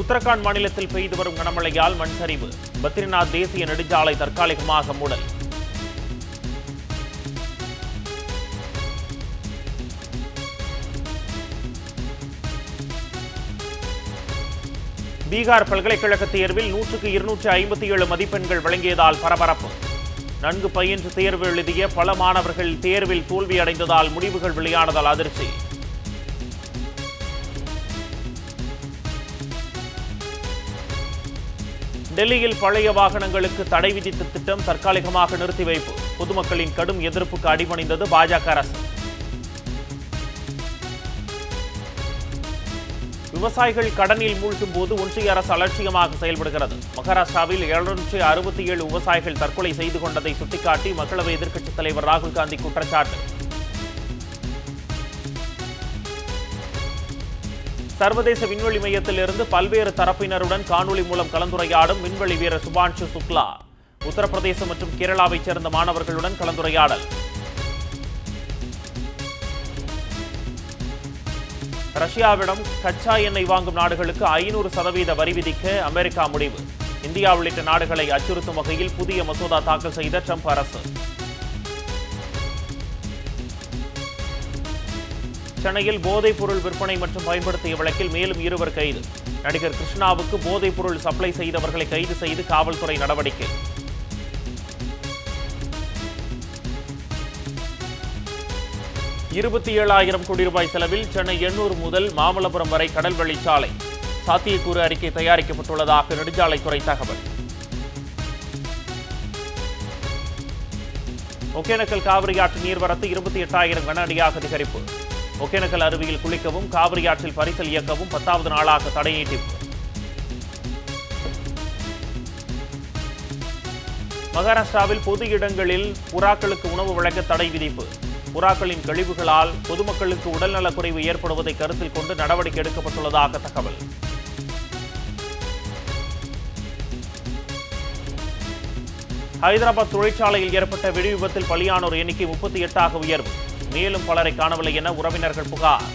உத்தரகாண்ட் மாநிலத்தில் பெய்து வரும் கனமழையால் மண் சரிவு பத்ரிநாத் தேசிய நெடுஞ்சாலை தற்காலிகமாக மூடல். பீகார் பல்கலைக்கழக தேர்வில் நூற்றுக்கு இருநூற்று ஐம்பத்தி ஏழு மதிப்பெண்கள் வழங்கியதால் பரபரப்பு. நன்கு பயின்று தேர்வு எழுதிய பல மாணவர்கள் தேர்வில் தோல்வியடைந்ததால் முடிவுகள் வெளியானதால் அதிர்ச்சி. டெல்லியில் பழைய வாகனங்களுக்கு தடை விதித்த திட்டம் தற்காலிகமாக நிறுத்தி வைப்பு. பொதுமக்களின் கடும் எதிர்ப்புக்கு அடிபணிந்தது பாஜக அரசு. விவசாயிகள் கடனில் மூழ்கும் போது ஒன்றிய அரசு அலட்சியமாக செயல்படுகிறது. மகாராஷ்டிராவில் எழுநூற்றி அறுபத்தி ஏழு விவசாயிகள் தற்கொலை செய்து கொண்டதை சுட்டிக்காட்டி மக்களவை எதிர்க்கட்சித் தலைவர் ராகுல் காந்தி குற்றச்சாட்டு. சர்வதேச விண்வெளி மையத்திலிருந்து பல்வேறு தரப்பினருடன் காணொலி மூலம் கலந்துரையாடும் விண்வெளி வீரர் சுபான்ஷு சுக்லா உத்தரப்பிரதேசம் மற்றும் கேரளாவைச் சேர்ந்த மாணவர்களுடன் கலந்துரையாடல். ரஷ்யாவிடம் கச்சா எண்ணெய் வாங்கும் நாடுகளுக்கு ஐநூறு சதவீத வரி விதிக்க அமெரிக்கா முடிவு. இந்தியா உள்ளிட்ட நாடுகளை அச்சுறுத்தும் வகையில் புதிய மசோதா தாக்கல் செய்த ட்ரம்ப் அரசு. சென்னையில் போதைப் பொருள் விற்பனை மற்றும் பயன்படுத்திய வழக்கில் மேலும் இருவர் கைது. நடிகர் கிருஷ்ணாவுக்கு போதைப் பொருள் சப்ளை செய்தவர்களை கைது செய்து காவல்துறை நடவடிக்கை. இருபத்தி ஏழாயிரம் கோடி ரூபாய் செலவில் சென்னை எண்ணூர் முதல் மாமல்லபுரம் வரை கடல் வழிச்சாலை. சாத்தியக்கூறு அறிக்கை தயாரிக்கப்பட்டுள்ளதாக நெடுஞ்சாலைத்துறை தகவல். ஒகேனக்கல் காவிரி ஆற்று நீர்வரத்து இருபத்தி எட்டாயிரம் கன அடியாக அதிகரிப்பு. ஒகேனக்கல் அருவியில் குளிக்கவும் காவிரி ஆற்றில் பரிசல் இயக்கவும் பத்தாவது நாளாக தடை நீட்டிப்பு மகாராஷ்டிராவில் பொது இடங்களில் புறாக்களுக்கு உணவு வழங்க தடை விதிப்பு. புறாக்களின் கழிவுகளால் பொதுமக்களுக்கு உடல்நலக் குறைவு ஏற்படுவதை கருத்தில் கொண்டு நடவடிக்கை எடுக்கப்பட்டுள்ளதாக தகவல். ஹைதராபாத் தொழிற்சாலையில் ஏற்பட்ட வெடி விபத்தில் பலியானோர் எண்ணிக்கை முப்பத்தி எட்டாக உயர்வு. மேலும் பலரை காணவில்லை என உறவினர்கள் புகார்.